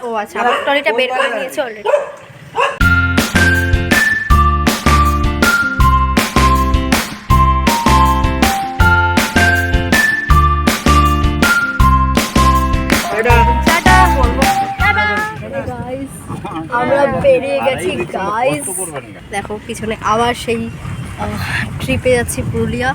ও আচ্ছা আমার ট্রলিটা বের করে নিয়েছে অলরেডি গাইস আমরা বেরিয়ে গেছি গাইস দেখো পিছনে আবার সেই ট্রিপে যাচ্ছি পুরুলিয়া।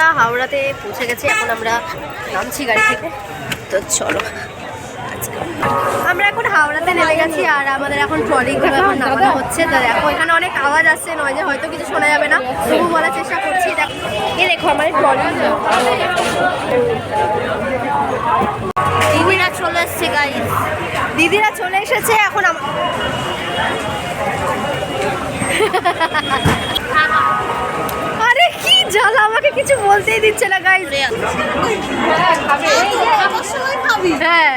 আমরা হাওড়াতে পৌঁছে গেছি, এখন আমরা নামছি গাড়ি থেকে। তো চলো আমরা এখন হাওড়াতে নেমে গেছি আর আমাদের এখন ট্রলি এখন নামানো হচ্ছে। তো দেখো, এখানে অনেক আওয়াজ আসছে নয় যে হয়তো কিছু শোনা যাবে না। তবু বলার চেষ্টা করছি দেখো এ দেখো, আমার ট্রলি দিদিরা চলে এসছে গাইস দিদিরা চলে এসেছে, এখন আম- জ্বালা আমাকে কিছু বলতেই দিচ্ছে না গাইস হ্যাঁ।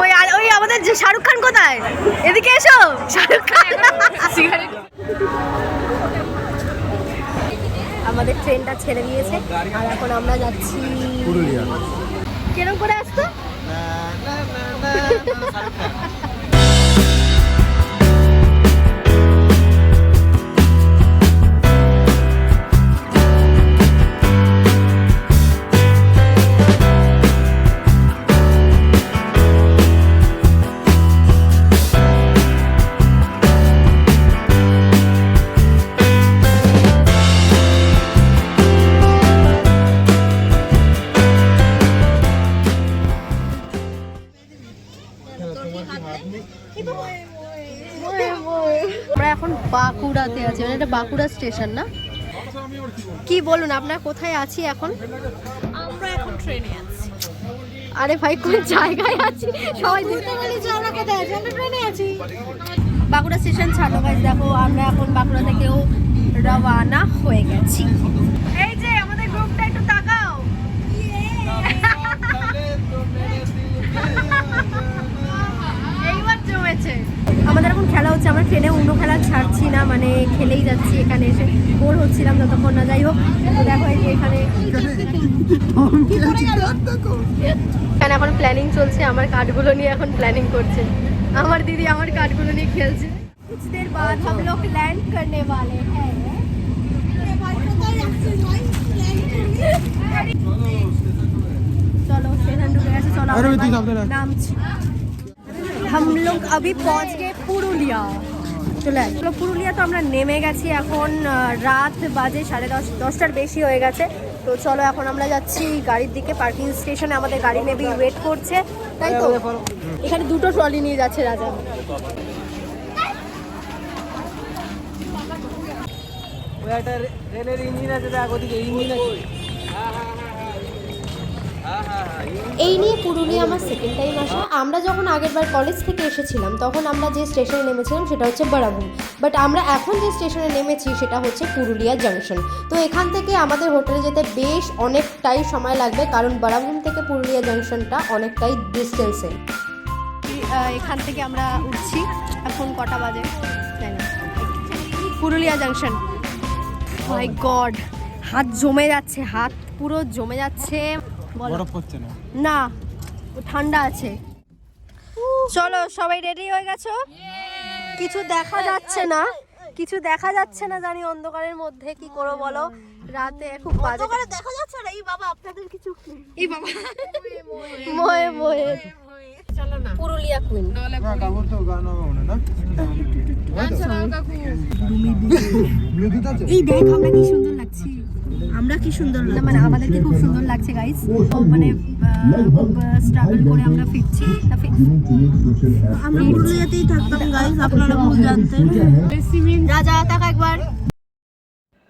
ওই ওই আমাদের যে শাহরুখ খান কোথায়? এদিকে এসো শাহরুখ খান। আমাদের ট্রেনটা ছেড়ে দিয়েছে আর এখন আমরা যাচ্ছি কেরম করে আসতো? আমরা এখন বাঁকুড়াতে আছি মানে এটা বাঁকুড়া স্টেশন না? কি বলুন আপনার কোথায় আছি এখন? আমরা এখন ট্রেনে আছি। আরে ভাই কোন জায়গায় আছি? সবাই বুঝতে পারছি আমরা কোথায় আছি আমরা ট্রেনে আছি। বাঁকুড়া স্টেশন গাইজ দেখো আমরা এখন বাঁকুড়া থেকেও রওয়ানা হয়ে গেছি এই যে আমাদের গ্রুপটা একটু তাকাও এইবার জমেছে আমাদের এখন খেলা হচ্ছে আমরা ট্রেনে অন্য খেলা ছাড়ছি না মানে খেলেই যাচ্ছি এখানে এসে বোর হচ্ছিলাম যতক্ষণ না যাই হোক তো দেখো এই যে এখানে এখানে এখন প্ল্যানিং চলছে আমার কার্ডগুলো নিয়ে এখন প্ল্যানিং করছে আমার দিদি আমার কার্ডগুলো নিয়ে খেলছে कुछ देर बाद हम लोग लैंड करने वाले हैं चलो स्टेशन ढुके गए चलो अरे আমরা তুই সামনে রাখ। নামছি हम लोग अभी पहुंच गए পুরুলিয়া চলে আসি। পুরুলিয়া তো আমরা নেমে গেছি এখন রাত বাজে সাড়ে দশ, দশটার বেশি হয়ে গেছে। তো চলো এখন আমরা যাচ্ছি গাড়ির দিকে, পার্কিং স্টেশনে আমাদের গাড়ি মেবি ওয়েট করছে। তাই তো? এখানে দুটো ট্রলি নিয়ে যাচ্ছে রাজা। রেলের ইঞ্জিন আছে ওদিকে ইঞ্জিন আছে। এই নিয়ে পুরুলিয়া আমার সেকেন্ড টাইম আসা। আমরা যখন আগেরবার কলেজ থেকে এসেছিলাম, তখন আমরা যে স্টেশনে নেমেছিলাম সেটা হচ্ছে বরাভূম বাট আমরা এখন যে স্টেশনে নেমেছি সেটা হচ্ছে পুরুলিয়া জাংশন তো এখান থেকে আমাদের হোটেলে যেতে বেশ অনেকটাই সময় লাগবে, কারণ বরাভূম থেকে পুরুলিয়া জাংশনটা অনেকটাই ডিস্টেন্সে এখান থেকে আমরা উঠছি এখন কটা বাজে? পুরুলিয়া জাংশন মাই গড হাত জমে যাচ্ছে, হাত পুরো জমে যাচ্ছে। বরফ পড়ছে না? না ঠান্ডা আছে। চলো সবাই রেডি হয়ে গেছো? কিছু দেখা যাচ্ছে না। কিছু দেখা যাচ্ছে না জানি অন্ধকারের মধ্যে কি করো বলো? রাতে খুব বাজে দেখা যাচ্ছে না। এই বাবা আপনাদের কিছু এই বাবা। ময়ে ময়ে। চলো না। পুরুলিয়া কুইন কাপড় তো গান হবে না? এই দেখ আমরা কি সুন্দর লাগছি। আমরা কি সুন্দর না মানে আমাদেরকে খুব সুন্দর লাগছে গাইস মানে খুব স্ট্রাগল করে আমরা ফিরছি। আমরা পুরুলিয়াতেই থাকতাম গাইস আপনারা ভুল জানতেন। রাজা তাকা একবার।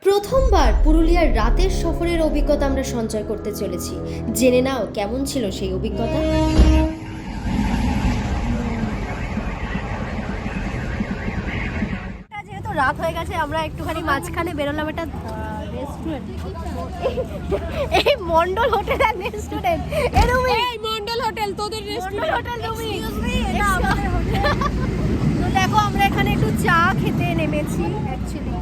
প্রথমবার পুরুলিয়ার রাতের সফরের অভিজ্ঞতা আমরা সঞ্চয় করতে চলেছি। জেনে নাও কেমন ছিল সেই অভিজ্ঞতা। যেহেতু রাত হয়ে গেছে আমরা একটুখানি মাঝখানে বেরোলাম। একটা রেস্টুরেন্ট এই মন্ডল হোটেল আর রেস্টুরেন্ট এরকম এই মন্ডল হোটেল তোদের রেস্টুরেন্ট হোটেল তুমি এটা আমাদের হোটেল তো দেখো আমরা এখানে একটু চা খেতে নেমেছি অ্যাকচুয়ালি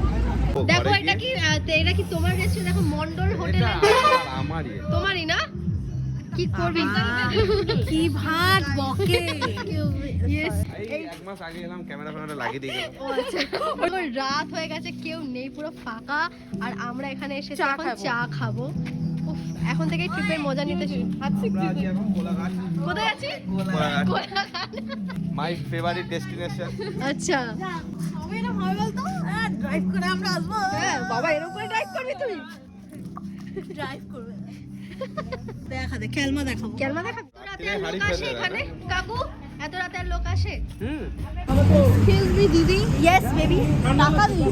দেখো এটা কি এটা কি তোমার রেস্টুরেন্ট দেখো মন্ডল হোটেল আমারই। তোমারই না? কি করবি? কি ভাগ বকে? এই এক মাস আগে এলাম ক্যামেরা ফ্যামেরা লাগিয়ে দিয়ে গেলাম। ও আচ্ছা। রাত হয়ে গেছে কেউ নেই পুরো ফাঁকা। আর আমরা এখানে এসে এখন চা খাব। এখন থেকে ট্রিপের মজা নিতে কোথায় আছি। মাই ফেভারিট ডেস্টিনেশন আচ্ছা। হবে না হয় বলতো ড্রাইভ করে আমরা আসব। হ্যাঁ বাবা এরকম করে ড্রাইভ করবি তুই ড্রাইভ করবে। দেখা দে খেলমা দেখাবো। কেন দেখাবি রাতে আর লোক আসে এখানে? কাকু এত রাতে আর লোক আসে? হুম। এক্সকিউজ মি দিদি। ইয়েস বেবি টাকা দিই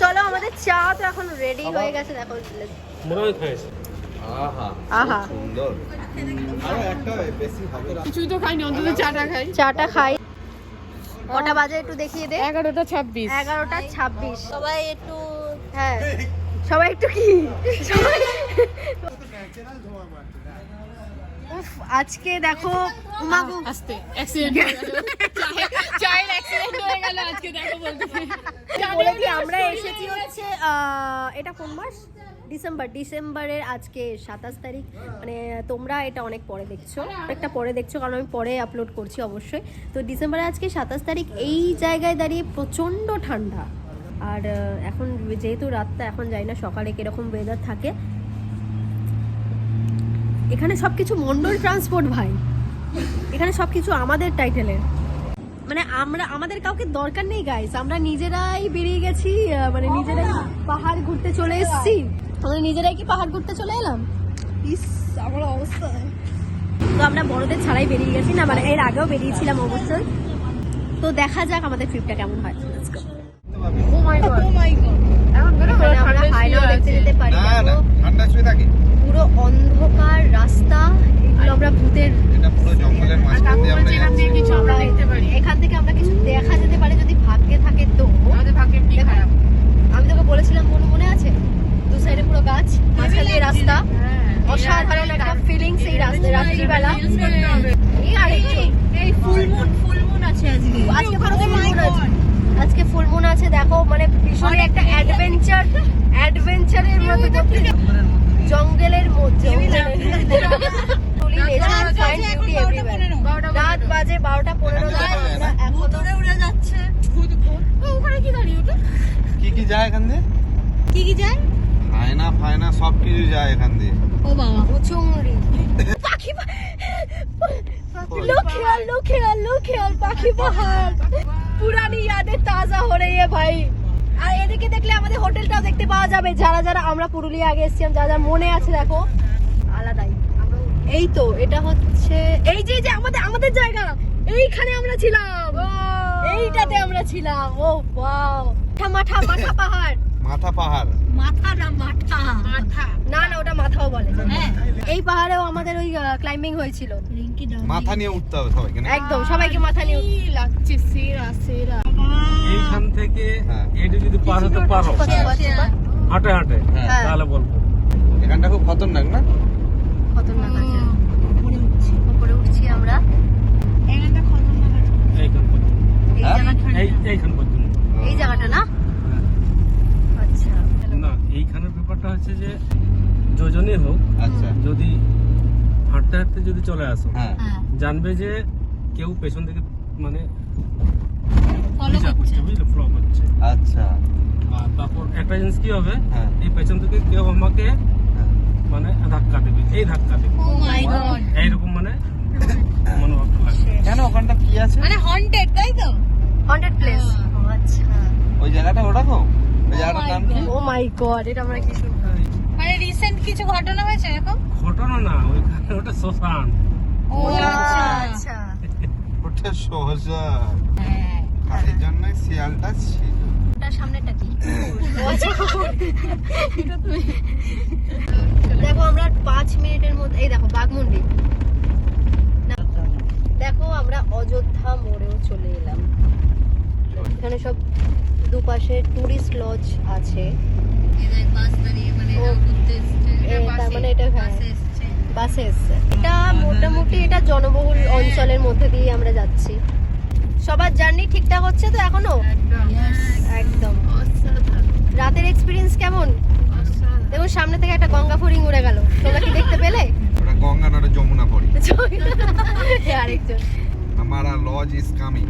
চলো আমাদের চা তো এখন রেডি হয়ে গেছে দেখো আহা আহা। সুন্দর। আরও একটা বেশি হবে চাটা খাই। কটা বাজে একটু দেখিয়ে দে। এগারোটা ছাব্বিশ। এগারোটা ছাব্বিশ। সবাই একটু হ্যাঁ। সবাই একটু কি? সবাই উফ আজকে দেখো উমাগু আস্তে অ্যাক্সিডেন্ট চায়ের অ্যাক্সিডেন্ট হয়ে গেল আজকে দেখো বলতে। বলে দিই আমরা এসেছি হচ্ছে এটা কোন মাস? ডিসেম্বর। ডিসেম্বরের আজকে সাতাশ তারিখ। মানে তোমরা এটা অনেক পরে দেখছ অনেকটা পরে দেখছ কারণ আমি পরে আপলোড করছি অবশ্যই। তো ডিসেম্বরে আজকে সাতাশ তারিখ এই জায়গায় দাঁড়িয়ে প্রচণ্ড ঠান্ডা। আর এখন যেহেতু রাতটা এখন যাই না সকালে কীরকম ওয়েদার থাকে। এখানে সব কিছু মন্ডল ট্রান্সপোর্ট ভাই। এখানে সব কিছু আমাদের টাইটেলের মানে আমরা আমাদের কাউকে দরকার নেই গাইস আমরা নিজেরাই বেরিয়ে গেছি মানে নিজেরাই পাহাড় ঘুরতে চলে এসেছি। আমরা নিজেরাই কি পাহাড় ঘুরতে চলে এলাম? ইস আমার অবস্থা। তো আমরা বড়দের ছাড়াই বেরিয়ে গেছি না মানে এর আগেও বেরিয়েছিলাম অবশ্যই। তো দেখা যাক আমাদের ট্রিপটা কেমন হয়। ও মাই গড মানে আমরা হাইনাও দেখতে যেতে পারি না না ঠান্ডা শুয়ে থাকি। পুরো অন্ধকার রাস্তা এগুলো আমরা ভূতের এটা পুরো জঙ্গলের মাঝখান দিয়ে আমরা যাচ্ছি। কিছু আমরা দেখতে পারি। এখান থেকে আমরা কিছু দেখা যেতে পারে যদি ভাগ্যে থাকে তো। আমাদের ভাগ্যের কি খারাপ? আমি তোকে বলেছিলাম মনে মনে আছে? দু সাইডে পুরো গাছ মাঝখান দিয়ে রাস্তা। অসাধারণ একটা ফিলিংস এই রাস্তায় রাত্রিবেলা। এই ফুল মুন ফুল মুন আছে আজকে। আজকে আছে আজকে ফুল মুন আছে দেখো মানে ভীষণ একটা অ্যাডভেঞ্চার অ্যাডভেঞ্চারের মতো জঙ্গলের মধ্যে রাত বাজে বারোটা পনেরো। আমরা এখনও উড়ে যাচ্ছে। ওখানে কি দাঁড়িয়ে ওটা কি কি যায় এখান দিয়ে? কি কি যায়? ফায়না ফায়না সব কিছু যায় এখান দিয়ে। ও বাবা উচুংড়ি পাখি লোক খেয়াল লোক খেয়াল লোক খেয়াল পাখি পাহাড়। পুরানি ইয়াদে তাজা হো রে ভাই। আর এদিকে দেখলে আমাদের হোটেলটাও দেখতে পাওয়া যাবে। যারা যারা আমরা পুরুলিয়া আগে এসেছিলাম যারা যারা মনে আছে দেখো আলাদাই। এই তো এটা হচ্ছে এই যে যে আমাদের আমাদের জায়গা। এইখানে আমরা ছিলাম। এইটাতে আমরা ছিলাম। ও বাও ঠামা মাঠা পাহাড়। মাথা পাহাড়। মাথা না মাথা? মাথা। না না ওটা মাথাও বলে। হ্যাঁ। এই পাহাড়েও আমাদের ওই ক্লাইম্বিং হয়েছিল। মাথা নিয়ে উঠতে হবে সবাইকে একদম সবাইকে মাথা নিয়ে কি লাগছে সেরা সেরা। এইখান থেকে হ্যাঁ। এটা যদি পার হতে পারো হাঁটে হাঁটে হ্যাঁ। তাহলে বলব। এখানটা খুব খতরনাক না? খতরনাক আছে। উপরে উঠছি। আমরা। খতরনাক আছে। এইখান পর্যন্ত। এই হ্যাঁ? জায়গাটা এই এইখান পর্যন্ত। এই জায়গাটা না? না এইখানের ব্যাপারটা হচ্ছে যে যোজনে হোক আচ্ছা। যদি হাঁটতে হাঁটতে যদি চলে আসো হ্যাঁ। হ্যাঁ জানবে যে কেউ পেছন থেকে মানে আচ্ছা। আর তারপর একটা জিনিস কি হবে? হ্যাঁ। এই পেছন থেকে কেউ আমাকে হ্যাঁ। মানে ধাক্কা দেবে এই ধাক্কা দেবে। মাই গড এইরকম মানে মনোভাবটা লাগবে কেন? ওখানটা কি আছে? মানে হন্টেড তাই তো? হন্টেড প্লেস আচ্ছা। ওই জায়গাটা ওরকম ওই জায়গাটার নাম কি ও মাই গড এটা আমরা কি শুনলাম মানে রিসেন্ট কিছু ঘটনা হয়েছে এরকম? ঘটনা না ওইখানে ওটা শ্মশান। ও আচ্ছা। আচ্ছা। ওটা সহজা। হ্যাঁ। আর এই জন্যই শিয়ালটা ছিল। ওটার সামনেটা কি? দেখো আমরা পাঁচ মিনিটের মধ্যে এই দেখো বাঘমুন্ডি। দেখো আমরা অযোধ্যা মোড়েও চলে এলাম। এখানে সব দুপাশে টুরিস্ট লজ আছে। তার মানে এটা হ্যাঁ। বাসে এসছে। এটা মোটামুটি এটা জনবহুল অঞ্চলের মধ্যে দিয়ে আমরা যাচ্ছি। সবার জার্নি ঠিকঠাক হচ্ছে তো এখনও? একদম। রাতের এক্সপিরিয়েন্স কেমন? দেখুন সামনে থেকে একটা গঙ্গা ফড়িং উড়ে গেল। তোমরা কি দেখতে পেলে? গঙ্গা নটা যমুনা পড়ি আরেকজন। আমারা লজ ইজ কামিং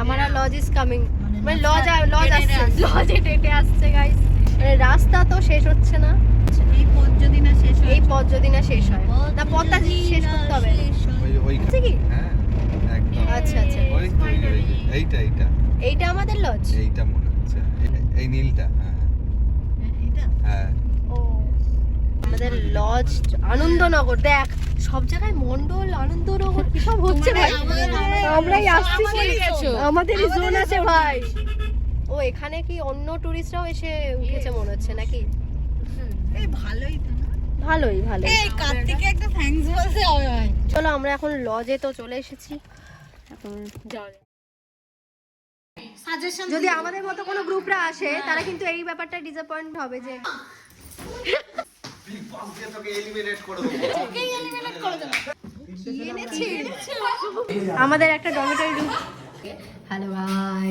আমারা লজ ইজ কামিং মানে লজ লজ আসছে। লজ হেঁটে আসছে গাইস মানে রাস্তা তো শেষ হচ্ছে না। এই পথ যদি না শেষ হয়। এই পথ যদি না শেষ হয় না পথটা শেষ করতে হবে। ওই ওই আছে কি? হ্যাঁ একদম। আচ্ছা আচ্ছা। ওই তো, ওই ওই এইটা এইটা। এইটা আমাদের লজ এইটা মনে হচ্ছে। এই- নীলটা হ্যাঁ। এটা হ্যাঁ। ও আমাদের লজ আনন্দনগর। দেখ সব জায়গায় মন্ডল আনন্দনগর কি সব হচ্ছে ভাই? আমরাই আসছি আমাদেরই জোন আছে ভাই। এখানে কি অন্য টুরিস্টরাও এসে উঠেছে মনে হচ্ছে নাকি? এই ভালোই ভালোই ভালোই। এই কার্তিকে একটা থ্যাঙ্কস বলতে হবে ভাই। চলো আমরা এখন লজে তো চলে এসেছি। এখন যাওয়া যদি আমাদের মতো কোনো গ্রুপরা আসে তারা কিন্তু এই ব্যাপারটা ডিসঅ্যাপয়েন্ট হবে যে আমাদের একটা ডমিটরি রুম হ্যালো ভাই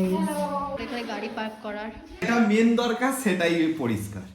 এখানে গাড়ি পার্ক করার। এটা মেন দরকার সেটাই পরিষ্কার।